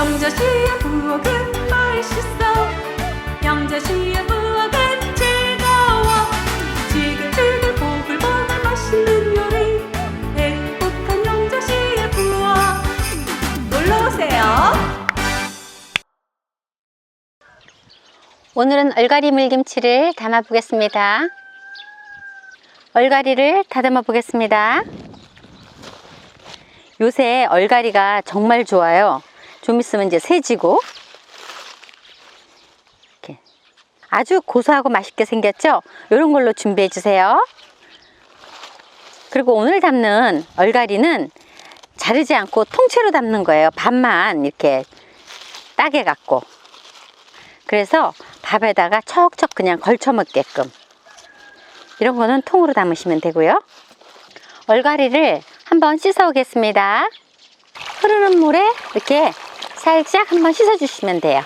영자씨의 부엌은 맛있어 영자씨의 부엌은 즐거워 지글지글 보글보글 맛있는 요리 행복한 영자씨의 부엌 놀러오세요 오늘은 얼갈이 물김치를 담아 보겠습니다. 얼갈이를 다듬어 보겠습니다. 요새 얼갈이가 정말 좋아요. 좀 있으면 이제 새지고 이렇게 아주 고소하고 맛있게 생겼죠? 이런 걸로 준비해 주세요. 그리고 오늘 담는 얼갈이는 자르지 않고 통째로 담는 거예요. 반만 이렇게 따게 갖고 그래서 밥에다가 척척 그냥 걸쳐 먹게끔 이런 거는 통으로 담으시면 되고요 얼갈이를 한번 씻어 오겠습니다 흐르는 물에 이렇게 살짝 한번 씻어 주시면 돼요.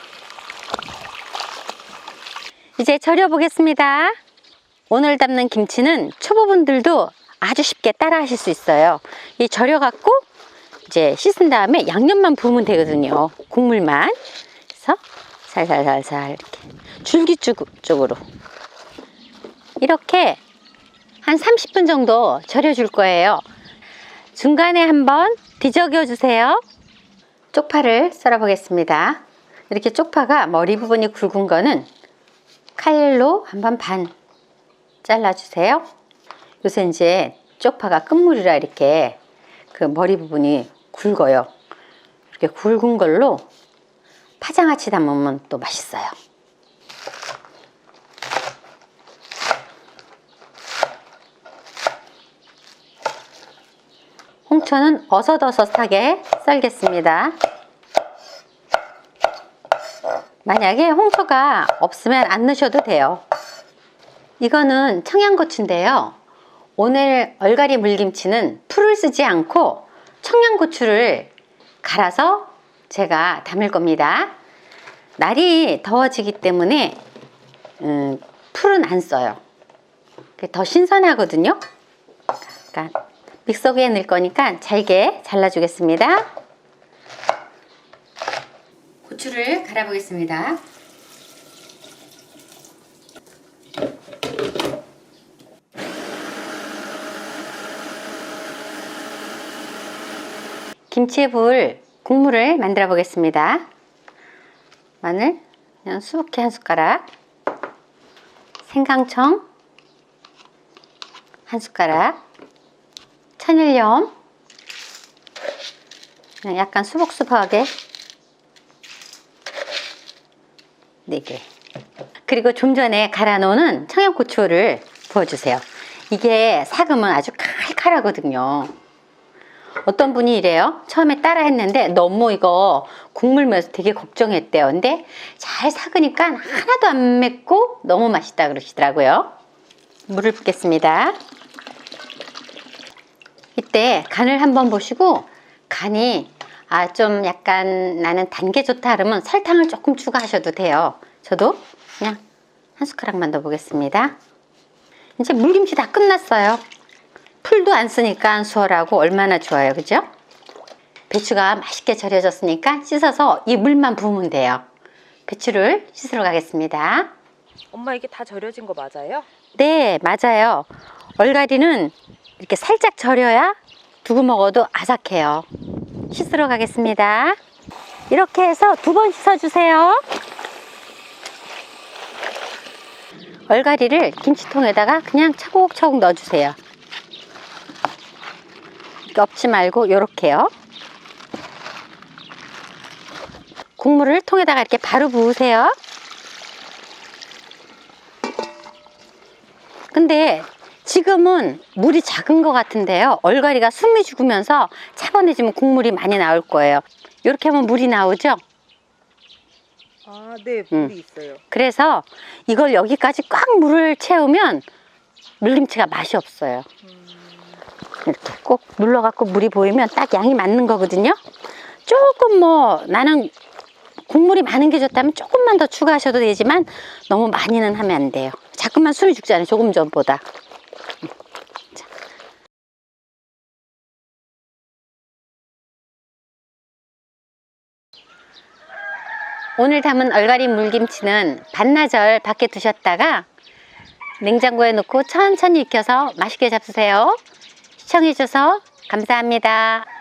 이제 절여 보겠습니다. 오늘 담는 김치는 초보분들도 아주 쉽게 따라 하실 수 있어요. 이 절여 갖고 이제 씻은 다음에 양념만 부으면 되거든요. 국물만. 그래서 살살살살 이렇게 줄기 쪽- 쪽으로. 이렇게 한 30분 정도 절여 줄 거예요. 중간에 한번 뒤적여 주세요. 쪽파를 썰어 보겠습니다. 이렇게 쪽파가 머리 부분이 굵은 거는 칼로 한 번 반 잘라주세요. 요새 이제 쪽파가 끝물이라 이렇게 그 머리 부분이 굵어요. 이렇게 굵은 걸로 파장아치 담으면 또 맛있어요. 홍초는 어슷어슷하게 썰겠습니다. 만약에 홍초가 없으면 안 넣으셔도 돼요. 이거는 청양고추인데요. 오늘 얼갈이 물김치는 풀을 쓰지 않고 청양고추를 갈아서 제가 담을 겁니다. 날이 더워지기 때문에 음, 풀은 안 써요. 더 신선하거든요. 그러니까 믹서기에 넣을 거니까 잘게 잘라주겠습니다. 고추를 갈아보겠습니다. 김치에 부을 국물을 만들어 보겠습니다. 마늘 그냥 수북히 한 숟가락 생강청 한 숟가락 천일염. 그냥 약간 수복수복하게. 4개. 그리고 좀 전에 갈아 놓은 청양고추를 부어주세요. 이게 삭으면 아주 칼칼하거든요. 어떤 분이 이래요? 처음에 따라 했는데 너무 이거 국물 면서 되게 걱정했대요. 근데 잘 삭으니까 하나도 안 맵고 너무 맛있다 그러시더라고요. 물을 붓겠습니다. 이 때 간을 한번 보시고 간이 아 좀 약간 나는 단 게 좋다 그러면 설탕을 조금 추가하셔도 돼요. 저도 그냥 한 숟가락만 더 보겠습니다. 이제 물김치 다 끝났어요. 풀도 안 쓰니까 수월하고 얼마나 좋아요. 그죠? 배추가 맛있게 절여졌으니까 씻어서 이 물만 부으면 돼요. 배추를 씻으러 가겠습니다. 엄마 이게 다 절여진 거 맞아요? 네, 맞아요. 얼갈이는 이렇게 살짝 절여야 두고 먹어도 아삭해요. 씻으러 가겠습니다. 이렇게 해서 두 번 씻어주세요. 얼갈이를 김치통에다가 그냥 차곡차곡 넣어주세요. 엎지 말고 이렇게요. 국물을 통에다가 이렇게 바로 부으세요. 근데 지금은 물이 작은 것 같은데요. 얼갈이가 숨이 죽으면서 차분해지면 국물이 많이 나올 거예요. 이렇게 하면 물이 나오죠? 아, 네, 음. 물이 있어요. 그래서 이걸 여기까지 꽉 물을 채우면 물김치가 맛이 없어요. 이렇게 꼭 눌러 갖고 물이 보이면 딱 양이 맞는 거거든요. 조금 뭐 나는 국물이 많은 게 좋다면 조금만 더 추가하셔도 되지만 너무 많이는 하면 안 돼요. 자꾸만 숨이 죽잖아요. 조금 전보다. 오늘 담은 얼갈이 물김치는 반나절 밖에 두셨다가 냉장고에 넣고 천천히 익혀서 맛있게 잡수세요. 시청해주셔서 감사합니다.